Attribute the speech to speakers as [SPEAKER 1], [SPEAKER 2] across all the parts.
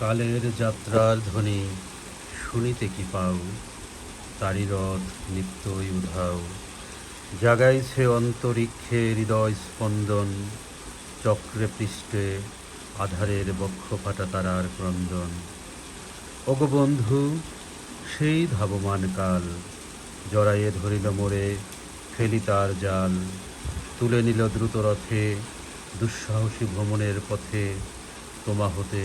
[SPEAKER 1] কালের যাত্রার ধ্বনি শুনিতে কি পাও? তারি রথ নিত্যই উধাও। জাগাইছে অন্তরিক্ষে হৃদয় স্পন্দন, চক্রে পৃষ্ঠে আধারের বক্ষ ফাটা তারার ক্রন্দন। ওগো বন্ধু, সেই ধাবমান কাল জড়াইয়ে ধরিল মোরে ফেলি তার জাল। তুলে নিল দ্রুত রথে, দুঃসাহসী ভ্রমণের পথে, তোমা হতে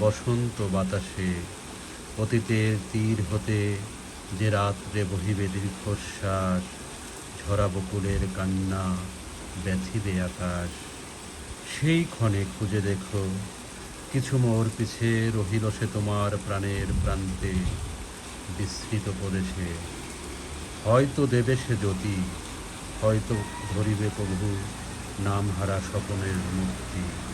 [SPEAKER 1] বসন্ত বাতাসে অতীতের তীর হতে যে রাত্রে বহিবে দীর্ঘশ্বাস ঝরা বকুলের কান্না, ব্যথিবে আকাশ। সেই ক্ষণে খুঁজে দেখো, কিছু মোর পিছে রহিল সে তোমার প্রাণের প্রান্তে বিস্তৃত প্রদেশে। হয়তো দেবে সে জ্যোতি, হয়তো ধরিবে প্রভু নাম হারা স্বপনের মুক্তি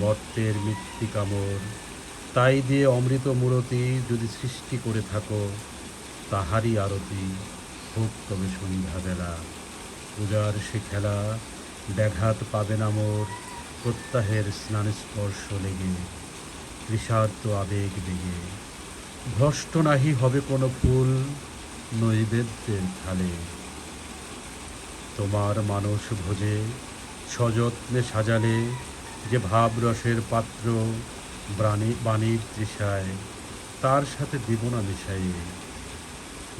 [SPEAKER 1] মর্তের মৃত্তিকামর তাই দিয়ে অমৃত মূরতি যদি সৃষ্টি করে থাকো, তাহারই আরতি হোক তবে সন্ধ্যাবেলা পূজার সে খেলা ব্যাঘাত পাবে না মোর, প্রত্যাহের স্নান স্পর্শ লেগে তৃষার্ত আবেগ বেগে। ভ্রষ্ট নাহি হবে কোনো ফুল নৈবেদ্যের থালে। তোমার মানুষ ভোজে সযত্নে সাজালে যে ভাবরসের পাত্র বাণী, বাণীর তৃষায়, তার সাথে দিব না মিশাইয়ে।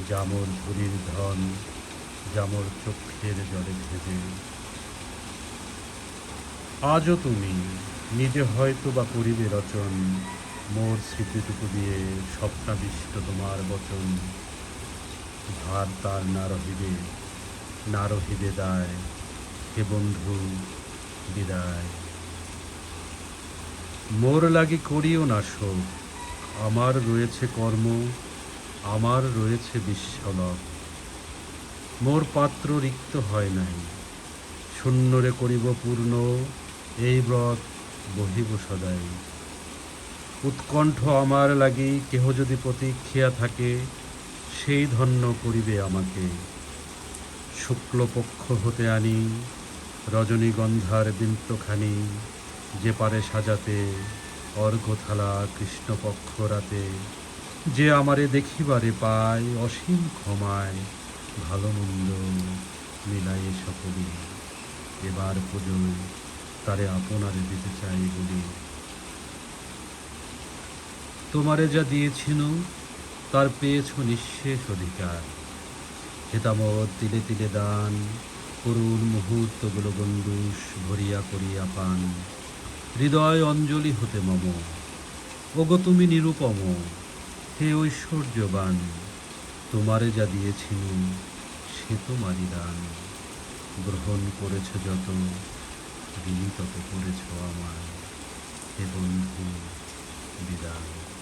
[SPEAKER 1] জামর ধুরির ধন, জামর চক্ষের জলে ভেজে আজও তুমি নিজে হয়তো বা করিবে রচন, মোর স্মৃতিটুকু দিয়ে স্বপ্নাবিষ্ট তোমার বচন। ভার তার না রহিবে না রহিবে দায়, হে বন্ধু, বিদায়। মোর লাগি করিও না শোক। আমার রয়েছে কর্ম, আমার রয়েছে বিশ্বলক মোর পাত্র রিক্ত হয় নাই। শূন্যরে করিব পূর্ণ, এই ব্রত বহিব সদাই। উৎকণ্ঠ আমার লাগি কেহ যদি প্রতীক্ষিয়া থাকে, সেই ধন্য করিবে আমাকে। শুক্লপক্ষ হতে আনি, রজনীগন্ধার বিন্তখানি যে পারে সাজাতে অর্ঘ্যথালা কৃষ্ণপক্ষ রাতে যে আমারে দেখিবারে পায় অসীম ক্ষমায়, ভালো মন্দ মিলাইয়ে সকলে। এবার পুজোয় তারে আপনারে দিতে চাই বলি। তোমারে যা দিয়েছিল, তার পেয়েছ নিঃশেষ অধিকার। হেতামত তিলে তিলে দান, করুণ মুহূর্তগুলো গণ্ডুষ ভরিয়া করিয়া পান। হৃদয় অঞ্জলি হতে মম। ওগো তুমি নিরুপম, হে ঐশ্বর্যবান, তোমারে যা দিয়েছিল সে তোমারই দান। গ্রহণ করেছ যত ঋণী তত করেছ আমার হে বন্ধু, বিদায়।